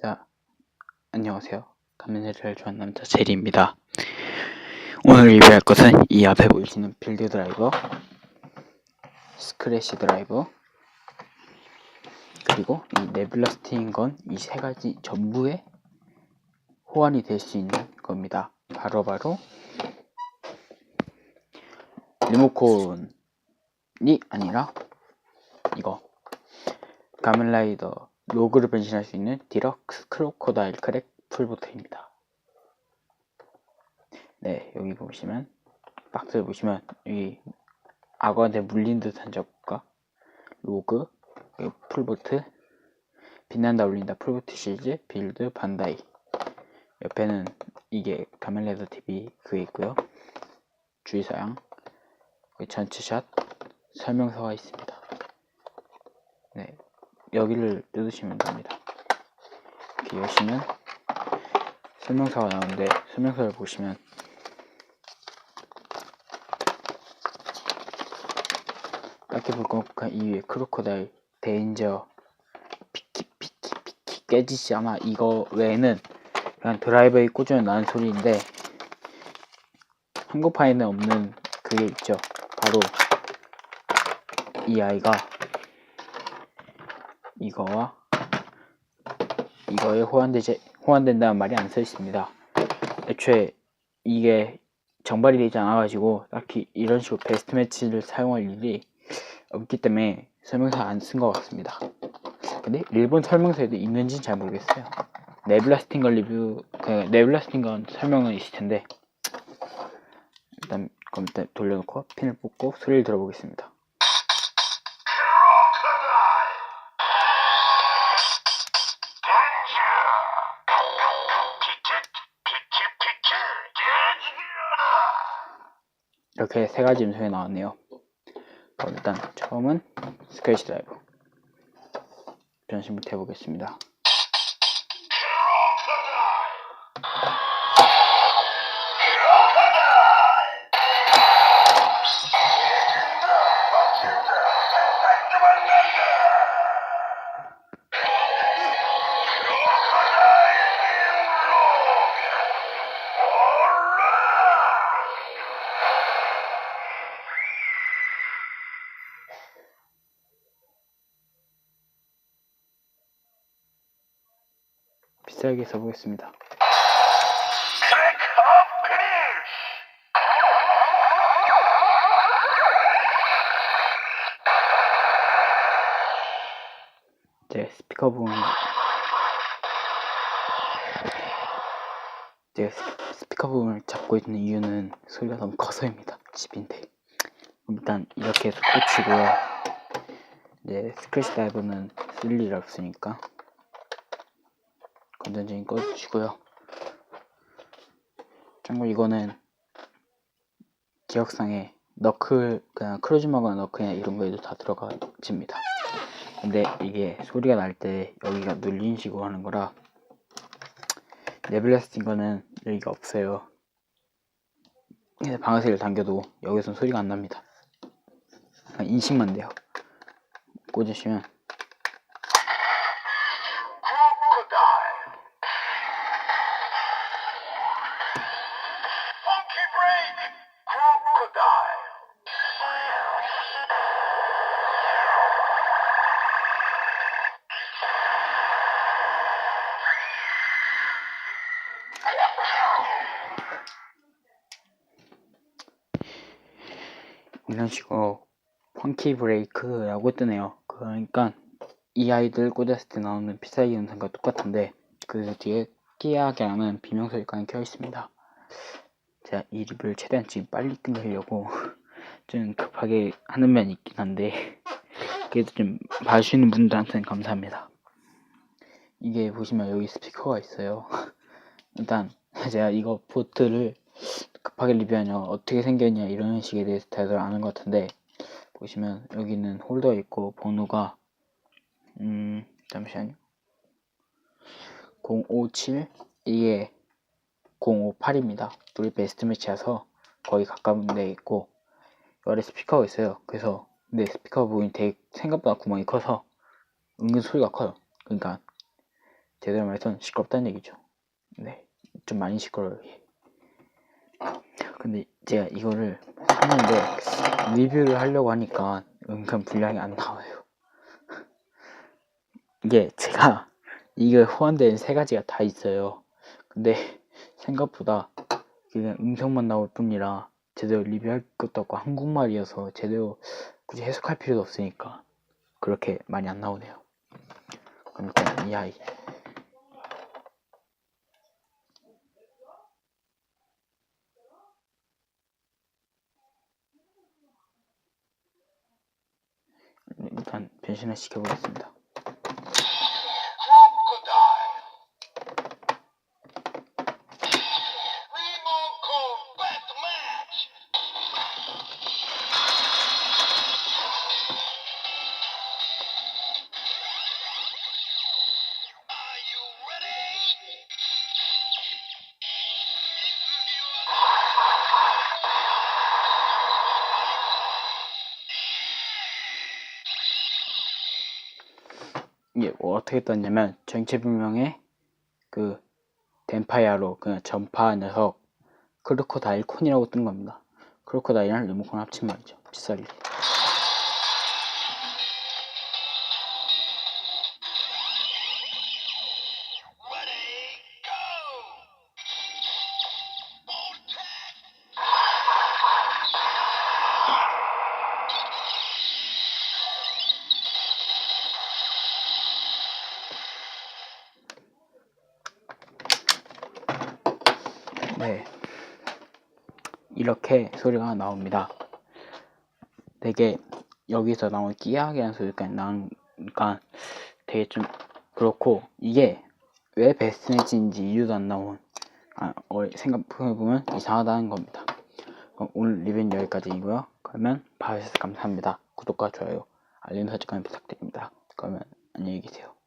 자, 안녕하세요. 가면을 좋아하는 남자 제리입니다. 오늘 리뷰할 것은 이 앞에 보이시는 빌드 드라이버, 스크래시 드라이버, 그리고 이 네뷸라 스팅건 이 세 가지 전부에 호환이 될 수 있는 겁니다. 바로바로 리모컨이 아니라 이거 가면라이더 로그를 변신할 수 있는 디럭스 크로코다일 크랙 풀보트입니다. 네, 여기 보시면 박스를 보시면 여기 악어한테 물린 듯한 자국과 로그, 풀보트, 빛난다 울린다 풀보트 시리즈, 빌드, 반다이 옆에는 이게 가면레더 TV 그게 있고요. 주의사항, 전체샷, 설명서가 있습니다. 네, 여기를 뜯으시면 됩니다. 이렇게 여시면 설명서가 나오는데 설명서를 보시면 딱히 볼 것만 이 위에 크로코다일 데인저 피키 피키 피키 깨지시 아마 이거 외에는 그냥 드라이버에 꽂으면 나는 소리인데 한국파에는 없는 그게 있죠 바로 이 아이가 이거와 이거에 호환되지 호환된다는 말이 안 써 있습니다. 애초에 이게 정발이 되지 않아가지고 딱히 이런 식으로 베스트 매치를 사용할 일이 없기 때문에 설명서 안 쓴 것 같습니다. 근데 일본 설명서에도 있는지는 잘 모르겠어요. 네블라스틴 건 리뷰 그 네블라스틴 건 설명은 있을 텐데 일단 컴퓨터 돌려놓고 핀을 뽑고 소리를 들어보겠습니다. 이렇게 세 가지 음성이 나왔네요. 일단 처음은 스크래치 드라이브 변신부터 해보겠습니다. 비싸게 써보겠습니다. 이제 스피커 부분 이제 스- 스피커 부분을 잡고 있는 이유는 소리가 너무 커서입니다. 집인데 일단 이렇게 해서 꽂히고요. 이제 스크래치 다이버는 쓸 일 없으니까 건전지는 꺼주시고요. 참고 이거는 기억상에 너클 그냥 크루즈마거나 너클이나 이런 거에도 다 들어가집니다. 근데 이게 소리가 날 때 여기가 눌린 식으로 하는 거라 네블라스틴 거는 여기가 없어요. 방아쇠를 당겨도 여기선 소리가 안 납니다. 인식만 돼요. 꽂으시면 이런 식으로 펑키 브레이크라고 뜨네요. 그러니까 이 아이들 꽂았을 때 나오는 피사기 음성과 똑같은데 그 뒤에 끼야기라는 비명소리까지 켜 있습니다. 제가 이 리뷰를 최대한 지금 빨리 끝내려고 좀 급하게 하는 면이 있긴 한데 그래도 좀 봐주시는 분들한테는 감사합니다. 이게 보시면 여기 스피커가 있어요. 일단 제가 이거 보트를 급하게 리뷰하냐 어떻게 생겼냐 이런 식에 대해서 다들 아는 것 같은데 보시면 여기는 홀더 있고 번호가 음 잠시만요 057 이게 058입니다 둘이 베스트 매치여서 거의 가까운 데 있고 아래 스피커가 있어요 그래서 근데 스피커 부분이 되게 생각보다 구멍이 커서 은근 소리가 커요 그러니까 제대로 말해서 시끄럽다는 얘기죠. 네, 좀 많이 시끄러워요. 근데 제가 이거를 샀는데 리뷰를 하려고 하니까 은근 분량이 안 나와요. 이게 제가 이게 호환된 세 가지가 다 있어요. 근데 생각보다 그냥 음성만 나올 뿐이라 제대로 리뷰할 것도 없고 한국말이어서 제대로 굳이 해석할 필요도 없으니까 그렇게 많이 안 나오네요. 그러니까 이 아이 일단 변신을 시켜보겠습니다. 이게 뭐 어떻게 떴냐면 정체불명의 그 덴파이아로 그냥 전파 녀석 크로코다일 콘이라고 뜬 겁니다. 크로코다일이랑 리모컨 합친 말이죠. 비싸리. 네. 이렇게 소리가 나옵니다. 되게 여기서 나온 끼야기라는 소리가 나니까 되게 좀 그렇고 이게 왜 베스트매치인지 이유도 안 나온 아, 어, 생각해보면 이상하다는 겁니다. 오늘 리뷰는 여기까지이고요. 그러면 봐주셔서 감사합니다. 구독과 좋아요, 알림 설정까지 부탁드립니다. 그러면 안녕히 계세요.